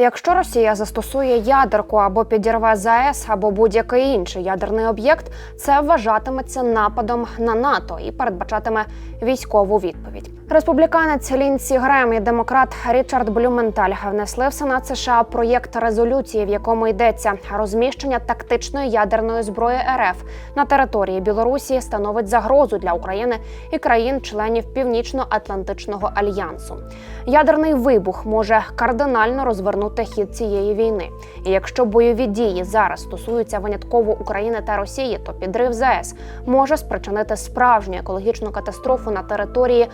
Якщо Росія застосує ядерку або підірве ЗАЕС або будь-який інший ядерний об'єкт, це вважатиметься нападом на НАТО і передбачатиме військову відповідь. Республіканець Лінсі Грем і демократ Річард Блюменталь внесли в Сенат США проєкт резолюції, в якому йдеться розміщення тактичної ядерної зброї РФ на території Білорусі становить загрозу для України і країн-членів Північно-Атлантичного альянсу. Ядерний вибух може кардинально розвернути хід цієї війни. І якщо бойові дії зараз стосуються винятково України та Росії, то підрив ЗАЕС може спричинити справжню екологічну катастрофу на території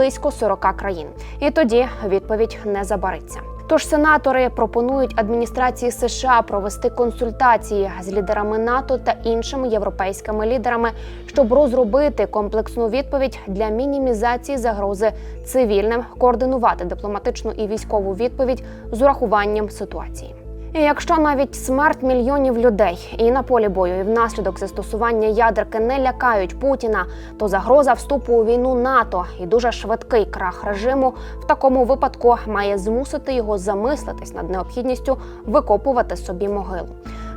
близько 40 країн. І тоді відповідь не забариться. Тож сенатори пропонують адміністрації США провести консультації з лідерами НАТО та іншими європейськими лідерами, щоб розробити комплексну відповідь для мінімізації загрози цивільним, координувати дипломатичну і військову відповідь з урахуванням ситуації. І якщо навіть смерть мільйонів людей і на полі бою, і внаслідок застосування ядерки не лякають Путіна, то загроза вступу у війну НАТО і дуже швидкий крах режиму в такому випадку має змусити його замислитись над необхідністю викопувати собі могилу.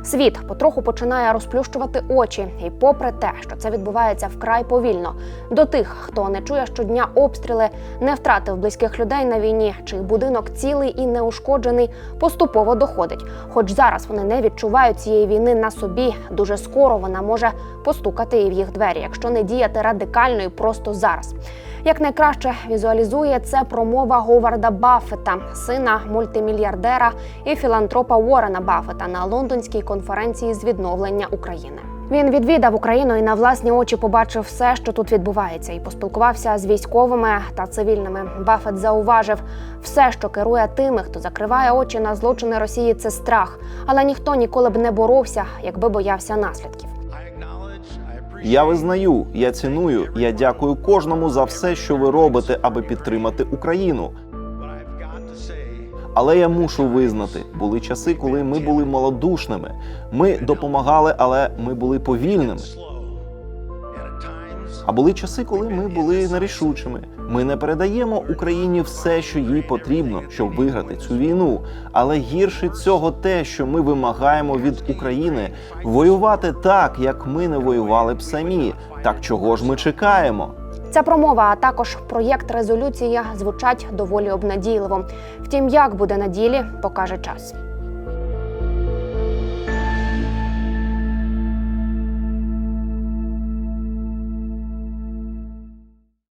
Світ потроху починає розплющувати очі, і попри те, що це відбувається вкрай повільно, до тих, хто не чує щодня обстріли, не втратив близьких людей на війні, чий будинок цілий і неушкоджений, поступово доходить. Хоч зараз вони не відчувають цієї війни на собі, дуже скоро вона може постукати і в їх двері, якщо не діяти радикально і просто зараз. Як найкраще візуалізує це промова Говарда Баффета, сина мультимільярдера і філантропа Уоррена Баффета на лондонській конференції з відновлення України. Він відвідав Україну і на власні очі побачив все, що тут відбувається, і поспілкувався з військовими та цивільними. Баффет зауважив, все, що керує тими, хто закриває очі на злочини Росії, це страх. Але ніхто ніколи б не боровся, якби боявся наслідків. Я визнаю, я ціную, я дякую кожному за все, що ви робите, аби підтримати Україну. Але я мушу визнати, були часи, коли ми були малодушними. Ми допомагали, але ми були повільними. А були часи, коли ми були нерішучими. Ми не передаємо Україні все, що їй потрібно, щоб виграти цю війну. Але гірше цього те, що ми вимагаємо від України воювати так, як ми не воювали б самі. Так чого ж ми чекаємо? Ця промова, а також проєкт резолюції звучать доволі обнадійливо. Втім, як буде на ділі, покаже час.